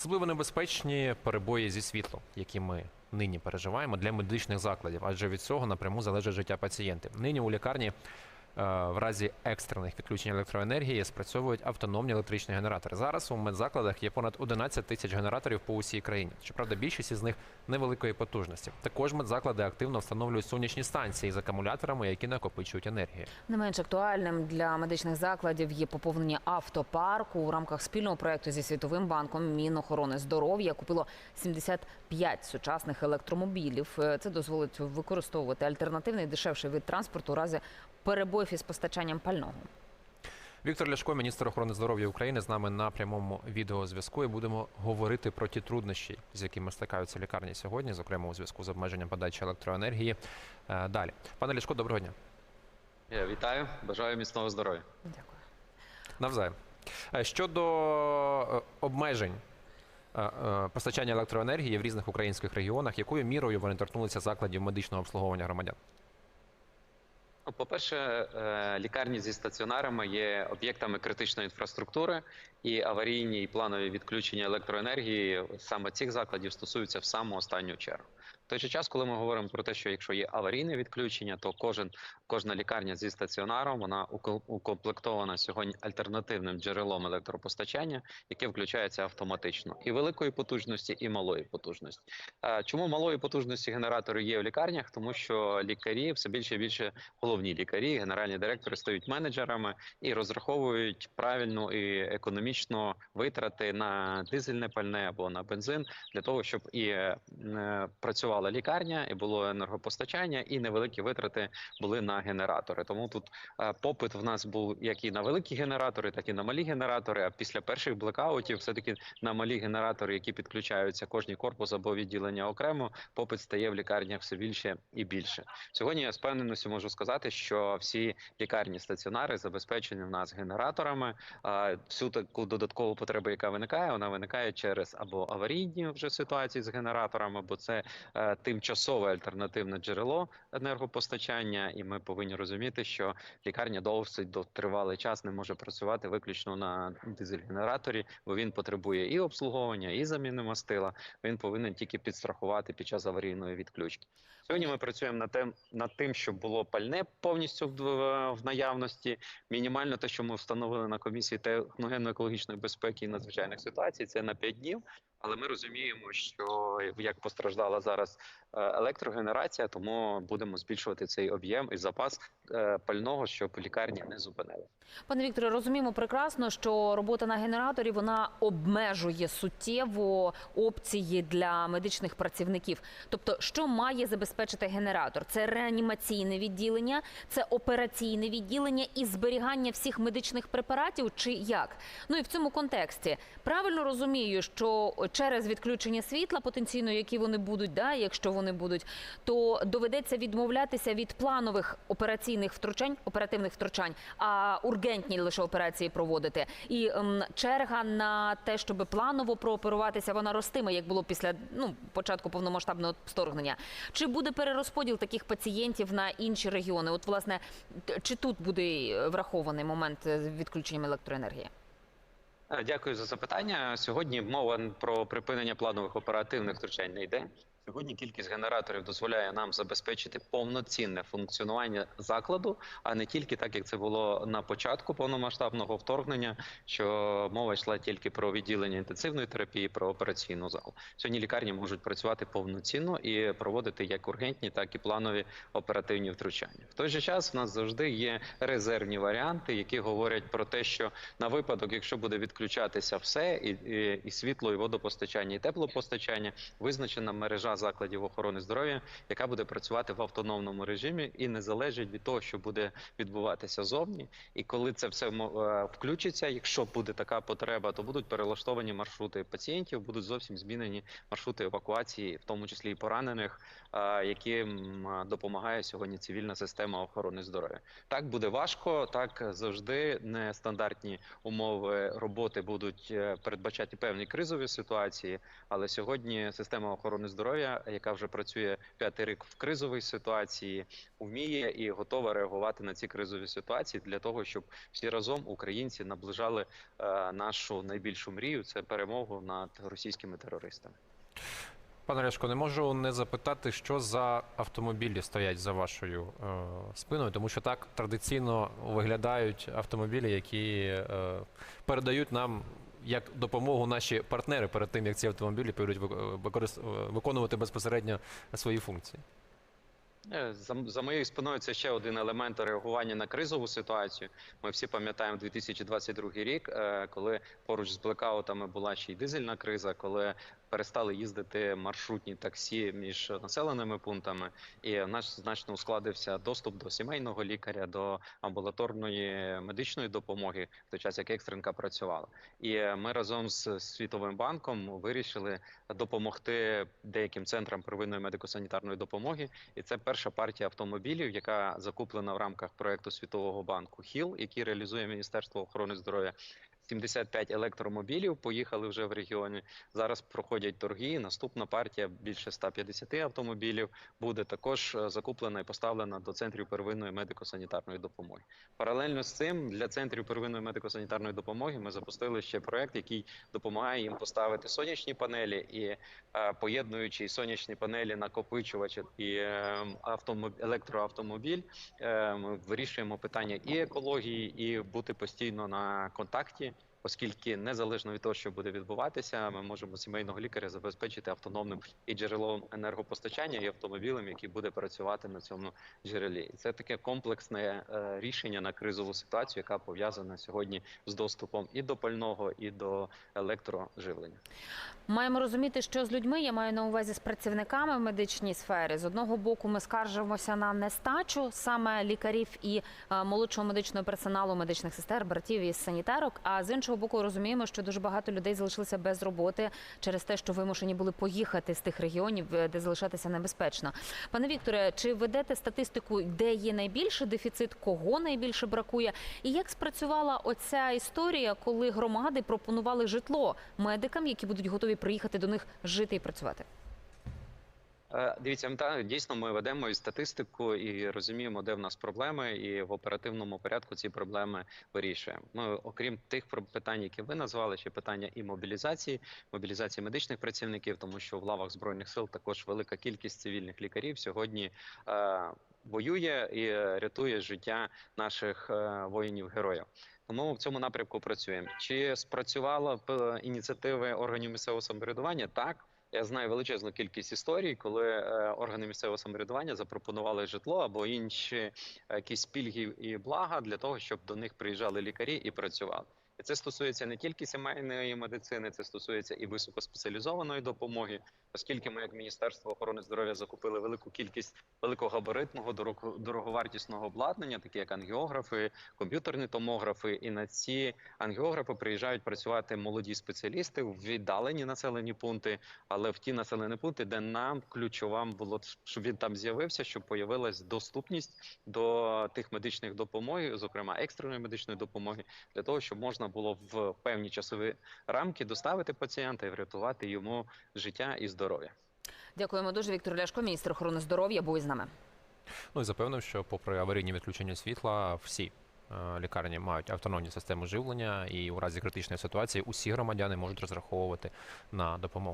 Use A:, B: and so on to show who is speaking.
A: Особливо небезпечні перебої зі світлом, які ми нині переживаємо для медичних закладів, адже від цього напряму залежить життя пацієнтів. Нині у лікарні в разі екстрених відключень електроенергії спрацьовують автономні електричні генератори. Зараз у медзакладах є понад 11 тисяч генераторів по усій країні. Щоправда, більшість із них невеликої потужності. Також медзаклади активно встановлюють сонячні станції з акумуляторами, які накопичують енергію.
B: Не менш актуальним для медичних закладів є поповнення автопарку у рамках спільного проекту зі світовим банком Мінохорони здоров'я купило 75 сучасних електромобілів. Е, Це дозволить використовувати альтернативний дешевший вид транспорту у разі перебоїв із постачанням пального.
A: Віктор Ляшко, міністр охорони здоров'я України, з нами на прямому відеозв'язку. І будемо говорити про ті труднощі, з якими стикаються лікарні сьогодні, зокрема у зв'язку з обмеженням подачі електроенергії. Е, Далі, пане Ляшко, доброго дня.
C: Я вітаю, бажаю міцного здоров'я.
B: Дякую.
A: Навзаєм. Е, Щодо е, обмежень постачання електроенергії в різних українських регіонах, якою мірою вони торкнулися закладів медичного обслуговування громадян?
C: По-перше, е, лікарні зі стаціонарами є об'єктами критичної інфраструктури, і аварійні і планові відключення електроенергії саме цих закладів стосуються в саму останню чергу. Той же час, коли ми говоримо про те, що якщо є аварійне відключення, то кожен кожна лікарня зі стаціонаром вона уко- укомплектована сьогодні альтернативним джерелом електропостачання, яке включається автоматично і великої потужності, і малої потужності. Чому малої потужності генератори є в лікарнях? Тому що лікарі все більше і більше головні лікарі, генеральні директори стають менеджерами і розраховують правильно і економічно витрати на дизельне пальне або на бензин для того, щоб і е, е, працювала лікарня, і було енергопостачання, і невеликі витрати були на генератори. Тому тут е, попит в нас був як і на великі генератори, так і на малі генератори. А після перших блекаутів, все таки на малі генератори, які підключаються кожній корпус або відділення окремо, попит стає в лікарнях все більше і більше. Сьогодні я з певненістю можу сказати, що всі лікарні стаціонари забезпечені в нас генераторами. Всю таку додаткову потребу, яка виникає, вона виникає через або аварійні вже ситуації з генераторами, бо це е, тимчасове альтернативне джерело енергопостачання, і ми повинні розуміти, що лікарня досить довтривалий час не може працювати виключно на дизель-генераторі, бо він потребує і обслуговування, і заміни мастила. Він повинен тільки підстрахувати під час аварійної відключки. Сьогодні ми працюємо над тим, над тим, щоб було пальне повністю в, в наявності. Мінімально те, що ми встановили на комісії техногенно-екологічної безпеки і надзвичайних ситуацій, це на 5 днів. Але ми розуміємо, що як постраждала зараз електрогенерація, тому будемо збільшувати цей об'єм і запас е, пального, щоб лікарні не зупинили.
B: Пане Вікторе, розуміємо прекрасно, що робота на генераторі вона обмежує суттєво опції для медичних працівників. Тобто, що має забезпечити генератор? Це реанімаційне відділення, це операційне відділення і зберігання всіх медичних препаратів, чи як? Ну і в цьому контексті правильно розумію, що через відключення світла, потенційно, які вони будуть, да, якщо вони будуть, то доведеться відмовлятися від планових операційних втручань, оперативних втручань, а ургентні лише операції проводити. І ем, черга на те, щоб планово прооперуватися, вона ростиме, як було після ну початку повномасштабного вторгнення. Чи буде перерозподіл таких пацієнтів на інші регіони? От власне, чи тут буде е, врахований момент з відключенням електроенергії?
C: Е, Дякую за запитання. Сьогодні мова про припинення планових оперативних втручань не йде. Сьогодні кількість генераторів дозволяє нам забезпечити повноцінне функціонування закладу, а не тільки так, як це було на початку повномасштабного вторгнення, що мова йшла тільки про відділення інтенсивної терапії, про операційну залу. Сьогодні лікарні можуть працювати повноцінно і проводити як ургентні, так і планові оперативні втручання. В той же час в нас завжди є резервні варіанти, які говорять про те, що на випадок, якщо буде відключатися все, і, і, і світло, і водопостачання, і теплопостачання, визначена мережа закладів охорони здоров'я, яка буде працювати в автономному режимі і не залежить від того, що буде відбуватися зовні. І коли це все е, включиться, якщо буде така потреба, то будуть перелаштовані маршрути пацієнтів, будуть зовсім змінені маршрути евакуації, в тому числі і поранених, е, яким е, допомагає сьогодні цивільна система охорони здоров'я. Так буде важко, так завжди нестандартні умови роботи будуть передбачати певні кризові ситуації. Але сьогодні система охорони здоров'я, яка вже працює п'ятий рік в кризовій ситуації, вміє і готова реагувати на ці кризові ситуації для того, щоб всі разом українці наближали е, нашу найбільшу мрію це перемогу над російськими терористами.
A: Пане Ляшко, не можу не запитати, що за автомобілі стоять за вашою е, спиною, тому що так традиційно виглядають автомобілі, які е, передають нам як допомогу наші партнери перед тим, як ці автомобілі підуть використ- е, виконувати безпосередньо свої функції.
C: Е, За, за моєю спиною це ще один елемент реагування на кризову ситуацію. Ми всі пам'ятаємо 2022 рік, е, коли поруч з блекаутами була ще й дизельна криза, коли перестали їздити маршрутні таксі між населеними пунктами, і в нас значно ускладився доступ до сімейного лікаря, до амбулаторної медичної допомоги в той час, як екстренка працювала. І ми разом з Світовим банком вирішили допомогти деяким центрам первинної медико-санітарної допомоги. І це перша партія автомобілів, яка закуплена в рамках проекту Світового банку ХІЛ, який реалізує Міністерство охорони здоров'я. 75 електромобілів поїхали вже в регіоні. Зараз проходять торги. Наступна партія більше 150 автомобілів буде також е, закуплена і поставлена до центрів первинної медико-санітарної допомоги. Паралельно з цим для центрів первинної медико-санітарної допомоги ми запустили ще проект, який допомагає їм поставити сонячні панелі і е, поєднуючи сонячні панелі, накопичувачі і е, автомоб... електроавтомобіль, ми вирішуємо питання і екології, і бути постійно на контакті. Оскільки незалежно від того, що буде відбуватися, ми можемо сімейного лікаря забезпечити автономним і джерелом енергопостачання, і автомобілем, який буде працювати на цьому джерелі. Це таке комплексне е, рішення на кризову ситуацію, яка пов'язана сьогодні з доступом і до пального, і до електроживлення.
B: Маємо розуміти, що з людьми я маю на увазі з працівниками в медичній сфері. З одного боку, ми скаржимося на нестачу саме лікарів і е, молодшого медичного персоналу, медичних сестер, братів і санітарок. А з іншого боку, розуміємо, що дуже багато людей залишилися без роботи через те, що вимушені були поїхати з тих регіонів, е, де залишатися небезпечно. Пане Вікторе, чи ведете статистику, де є найбільший дефіцит, кого найбільше бракує? І як спрацювала оця історія, коли громади пропонували житло медикам, які будуть готові приїхати до них жити і працювати?
C: Е, Дивіться, дійсно ми ведемо і статистику і розуміємо, де в нас проблеми, і в оперативному порядку ці проблеми вирішуємо. Ми, окрім тих питань, які ви назвали, ще питання і мобілізації, мобілізації медичних працівників, тому що в лавах збройних сил також велика кількість цивільних лікарів сьогодні. Е, Воює і рятує життя наших е, воїнів-героїв. Тому в цьому напрямку працюємо. Чи спрацювала б ініціативи органів місцевого самоврядування? Так, я знаю величезну кількість історій, коли е, органи місцевого самоврядування запропонували житло або інші е, якісь пільги і блага для того, щоб до них приїжджали лікарі і працювали. Це стосується не тільки сімейної медицини, це стосується і високоспеціалізованої допомоги, оскільки ми, як Міністерство охорони здоров'я, закупили велику кількість великогабаритного дорого- дороговартісного обладнання, такі як ангіографи, комп'ютерні томографи. І на ці ангіографи приїжджають працювати молоді спеціалісти в віддалені населені пункти, але в ті населені пункти, де нам ключова було, щоб він там з'явився, щоб появилась доступність до тих медичних допомог, зокрема екстреної медичної допомоги, для того, щоб можна було в певні часові рамки доставити пацієнта і врятувати йому життя і здоров'я.
B: Дякуємо дуже. Віктор Ляшко, міністр охорони здоров'я, був із нами.
A: Ну і запевнив, що попри аварійні відключення світла, всі е, лікарні мають автономні системи живлення, і у разі критичної ситуації усі громадяни можуть розраховувати на допомогу.